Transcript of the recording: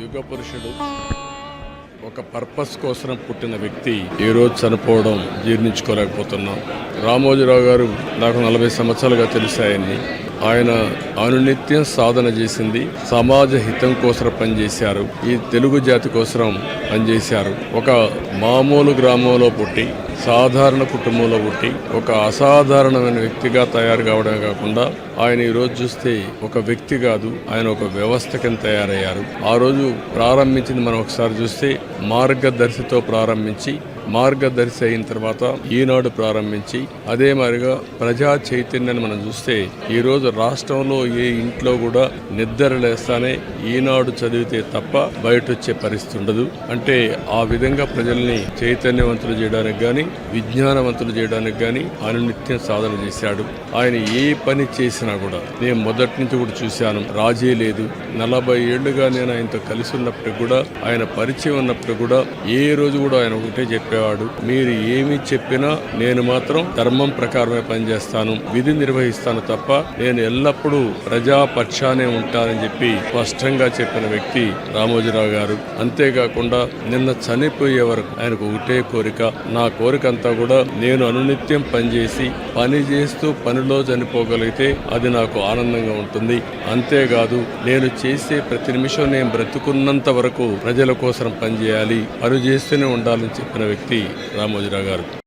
యుగ పురుషుడు ఒక పర్పస్ కోసం పుట్టిన వ్యక్తి ఈ రోజు చనిపోవడం జీర్ణించుకోలేకపోతున్నాం. రామోజీరావు గారు నాకు నలభై సంవత్సరాలుగా తెలిసాయని ఆయన అనునిత్యం సాధన చేసింది సమాజ హితం కోసం పనిచేశారు ఈ తెలుగు జాతి కోసం పనిచేశారు. ఒక మామూలు గ్రామంలో పుట్టి సాధారణ కుటుంబంలో పుట్టి ఒక అసాధారణమైన వ్యక్తిగా తయారు కావడమే కాకుండా ఆయన ఈ రోజు చూస్తే ఒక వ్యక్తి కాదు ఆయన ఒక వ్యవస్థ కింద తయారయ్యారు. ఆ రోజు ప్రారంభించింది మనం ఒకసారి చూస్తే మార్గదర్శితో ప్రారంభించి మార్గదర్శి అయిన తర్వాత ఈనాడు ప్రారంభించి అదే మాదిరిగా ప్రజా చైతన్యాన్ని మనం చూస్తే ఈ రోజు రాష్ట్రంలో ఏ ఇంట్లో కూడా నిద్ర లేస్తానే ఈనాడు చదివితే తప్ప బయట వచ్చే పరిస్థితి ఉండదు. అంటే ఆ విధంగా ప్రజల్ని చైతన్యవంతులు చేయడానికి కానీ విజ్ఞానవంతులు చేయడానికి కానీ ఆయన నిత్యం సాధన చేశాడు. ఆయన ఏ పని చేసినా కూడా నేను మొదటి నుంచి కూడా చూశాను. రాజీ లేదు. నలభై ఏళ్ళుగా నేను ఆయనతో కలిసి ఉన్నప్పటికి కూడా ఆయన పరిచయం ఉన్నప్పటికి కూడా ఏ రోజు కూడా ఆయన ఒకటే చెప్పేవాడు. మీరు ఏమి చెప్పినా నేను మాత్రం ధర్మం ప్రకారమే పనిచేస్తాను. విధి నిర్వహిస్తాను తప్ప నేను ఎల్లప్పుడూ ప్రజాపక్షానే ఉంటానని చెప్పి స్పష్టంగా చెప్పిన వ్యక్తి రామోజీరావు గారు. అంతేకాకుండా నిన్న చనిపోయే వరకు ఆయనకు ఒకటే కోరిక. నా కోరిక అంతా కూడా నేను అనునిత్యం పనిచేసి పని చేస్తూ పనిలో చనిపోగలిగితే అది నాకు ఆనందంగా ఉంటుంది. అంతేకాదు నేను చేసే ప్రతి నిమిషం నేను బ్రతుకున్నంత వరకు ప్రజల కోసం పనిచేయాలి పని చేస్తూనే ఉండాలని చెప్పిన వ్యక్తి రామోజీరావు గారు.